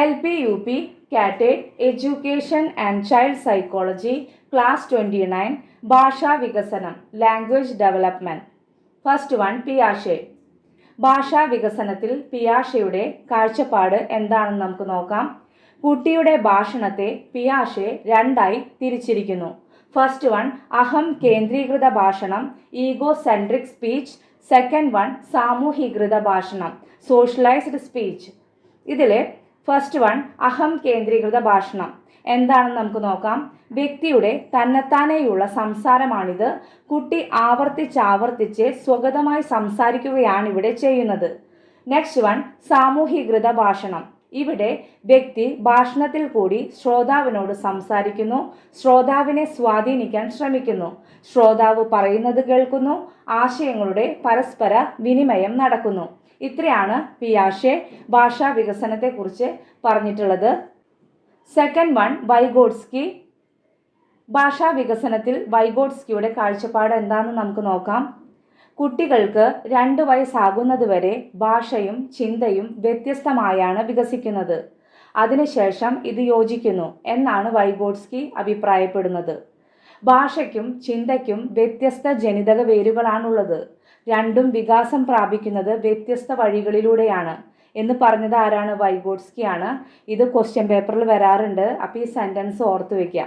L P U P കാറ്റേഡ് education and child psychology class twenty nine ഭാഷാ വികസനം language development first one പിയാഷെ. ഭാഷാ വികസനത്തിൽ പിയാഷയുടെ കാഴ്ചപ്പാട് എന്താണെന്ന് നമുക്ക് നോക്കാം. കുട്ടിയുടെ ഭാഷണത്തെ പിയാഷെ രണ്ടായി തിരിച്ചിരിക്കുന്നു. ഫസ്റ്റ് വൺ അഹം കേന്ദ്രീകൃത ഭാഷണം ego centric speech. Second one സാമൂഹികൃത ഭാഷണം സോഷ്യലൈസ്ഡ് സ്പീച്ച്. ഇതിൽ ഫസ്റ്റ് വൺ അഹം കേന്ദ്രീകൃത ഭാഷണം. എന്താണെന്ന് നമുക്ക് നോക്കാം. വ്യക്തിയുടെ തന്നെത്താനെയുള്ള സംസാരമാണിത്. കുട്ടി ആവർത്തിച്ചാവർത്തിച്ച് സ്വഗതമായി സംസാരിക്കുകയാണ് ഇവിടെ ചെയ്യുന്നത്. നെക്സ്റ്റ് വൺ സാമൂഹീകൃത ഭാഷണം. ഇവിടെ വ്യക്തി ഭാഷണത്തിൽ കൂടി ശ്രോതാവിനോട് സംസാരിക്കുന്നു. ശ്രോതാവിനെ സ്വാധീനിക്കാൻ ശ്രമിക്കുന്നു. ശ്രോതാവ് പറയുന്നത് കേൾക്കുന്നു. ആശയങ്ങളുടെ പരസ്പര വിനിമയം നടക്കുന്നു. ഇത്രയാണ് പിയാഷെ ഭാഷാ വികസനത്തെക്കുറിച്ച് പറഞ്ഞിട്ടുള്ളത്. സെക്കൻഡ് വൺ വൈഗോഡ്സ്കി ഭാഷാ വികസനത്തിൽ വൈഗോഡ്സ്കിയുടെ കാഴ്ചപ്പാട് എന്താണെന്ന് നമുക്ക് നോക്കാം. കുട്ടികൾക്ക് രണ്ട് വയസ്സാകുന്നതുവരെ ഭാഷയും ചിന്തയും വ്യത്യസ്തമായാണ് വികസിക്കുന്നത്. അതിനുശേഷം ഇത് യോജിക്കുന്നു എന്നാണ് വൈഗോഡ്സ്കി അഭിപ്രായപ്പെടുന്നത്. ഭാഷയ്ക്കും ചിന്തയ്ക്കും വ്യത്യസ്ത ജനിതക വേരുകളാണുള്ളത്. രണ്ടും വികാസം പ്രാപിക്കുന്നത് വ്യത്യസ്ത വഴികളിലൂടെയാണ്. എന്ന് പറഞ്ഞത് ആരാണ്? വൈഗോഡ്സ്കി ആണ് ഇത് ക്വസ്റ്റ്യൻ പേപ്പറിൽ വരാറുണ്ട്. അപ്പോൾ ഈ സെന്റൻസ് ഓർത്ത് വയ്ക്കുക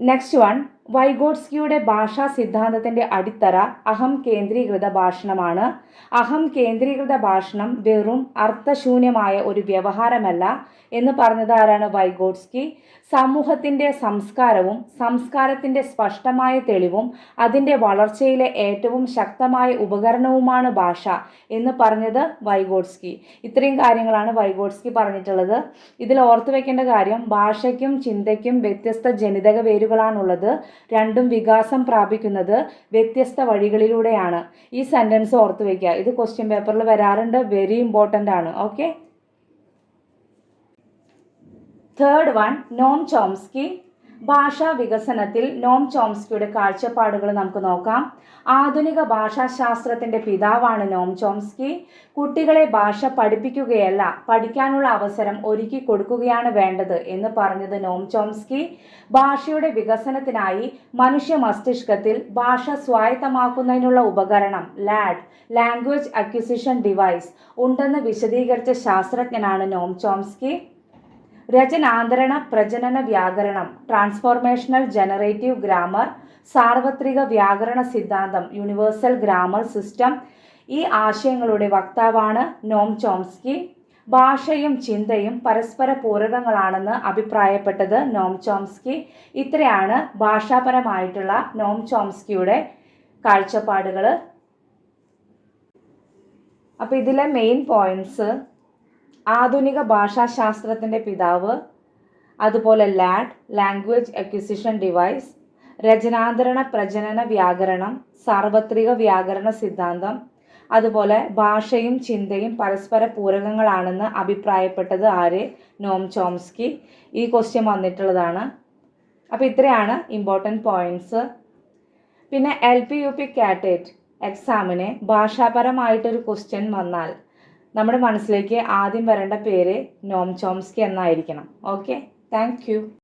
നെക്സ്റ്റ് വൺ വൈഗോഡ്സ്കിയുടെ ഭാഷാ സിദ്ധാന്തത്തിന്റെ അടിത്തറ അഹം കേന്ദ്രീകൃത ഭാഷണമാണ്. അഹം കേന്ദ്രീകൃത ഭാഷണം വെറും അർത്ഥശൂന്യമായ ഒരു വ്യവഹാരമല്ല എന്ന് പറഞ്ഞത് ആരാണ് വൈഗോഡ്സ്കി. സമൂഹത്തിന്റെ സംസ്കാരവും സംസ്കാരത്തിന്റെ സ്പഷ്ടമായ തെളിവും അതിന്റെ വളർച്ചയിലെ ഏറ്റവും ശക്തമായ ഉപകരണവുമാണ് ഭാഷ എന്ന് പറഞ്ഞത് വൈഗോഡ്സ്കി. ഇത്രയും കാര്യങ്ങളാണ് വൈഗോഡ്സ്കി പറഞ്ഞിട്ടുള്ളത്. ഇതിൽ ഓർത്തു വെക്കേണ്ട കാര്യം ഭാഷയ്ക്കും ചിന്തയ്ക്കും വ്യത്യസ്ത ജനിതക വേരുകളാണുള്ളത്. രണ്ടും വികാസം പ്രാപിക്കുന്നത് വ്യത്യസ്ത വഴികളിലൂടെയാണ്. ഈ സെന്റൻസ് ഓർത്ത് വയ്ക്കുക. ഇത് ക്വസ്റ്റ്യൻ പേപ്പറിൽ വരാറുണ്ട്. വെരി ഇമ്പോർട്ടന്റ് ആണ്. Okay third one Noam Chomsky ഭാഷാ വികസനത്തിൽ നോം ചോംസ്കിയുടെ കാഴ്ചപ്പാടുകൾ നമുക്ക് നോക്കാം. ആധുനിക ഭാഷാശാസ്ത്രത്തിന്റെ പിതാവാണ് നോം ചോംസ്കി. കുട്ടികളെ ഭാഷ പഠിപ്പിക്കുകയല്ല പഠിക്കാനുള്ള അവസരം ഒരുക്കി കൊടുക്കുകയാണ് വേണ്ടത് എന്ന് പറഞ്ഞത് നോം ചോംസ്കി. ഭാഷയുടെ വികസനത്തിനായി മനുഷ്യ മസ്തിഷ്കത്തിൽ ഭാഷ സ്വായത്തമാക്കുന്നതിനുള്ള ഉപകരണം ലാഡ് ലാംഗ്വേജ് അക്വിസിഷൻ ഡിവൈസ് ഉണ്ടെന്ന് വിശദീകരിച്ച ശാസ്ത്രജ്ഞനാണ് നോം ചോംസ്കി. രചനാന്തരണ പ്രജനന വ്യാകരണം ട്രാൻസ്ഫോർമേഷണൽ ജനറേറ്റീവ് ഗ്രാമർ സാർവത്രിക വ്യാകരണ സിദ്ധാന്തം യൂണിവേഴ്സൽ ഗ്രാമർ സിസ്റ്റം ഈ ആശയങ്ങളുടെ വക്താവാണ് നോം ചോംസ്കി. ഭാഷയും ചിന്തയും പരസ്പര പൂരകങ്ങളാണെന്ന് അഭിപ്രായപ്പെട്ടത് നോം ചോംസ്കി. ഇത്രയാണ് ഭാഷാപരമായിട്ടുള്ള നോം ചോംസ്കിയുടെ കാഴ്ചപ്പാടുകൾ അപ്പോൾ ഇതിലെ മെയിൻ പോയിന്റ്സ് ആധുനിക ഭാഷാശാസ്ത്രത്തിന്റെ പിതാവ് അതുപോലെ ലാഡ് ലാംഗ്വേജ് അക്വിസിഷൻ ഡിവൈസ് രചനാന്തരണ പ്രജനന വ്യാകരണം സാർവത്രിക വ്യാകരണ സിദ്ധാന്തം അതുപോലെ ഭാഷയും ചിന്തയും പരസ്പര പൂരകങ്ങളാണെന്ന് അഭിപ്രായപ്പെട്ടത് ആര്? Noam Chomsky. ഈ ക്വസ്റ്റ്യൻ വന്നിട്ടുള്ളതാണ്. അപ്പോൾ ഇത്രയാണ് ഇമ്പോർട്ടന്റ് പോയിന്റ്സ് പിന്നെ എൽ പി യു പി കാറ്റേറ്റ് എക്സാമിന് ഭാഷാപരമായിട്ടൊരു ക്വസ്റ്റ്യൻ വന്നാൽ നമ്മുടെ മനസ്സിലേക്ക് ആദ്യം വരേണ്ട പേര് നോം ചോംസ്കി എന്നായിരിക്കണം. Okay thank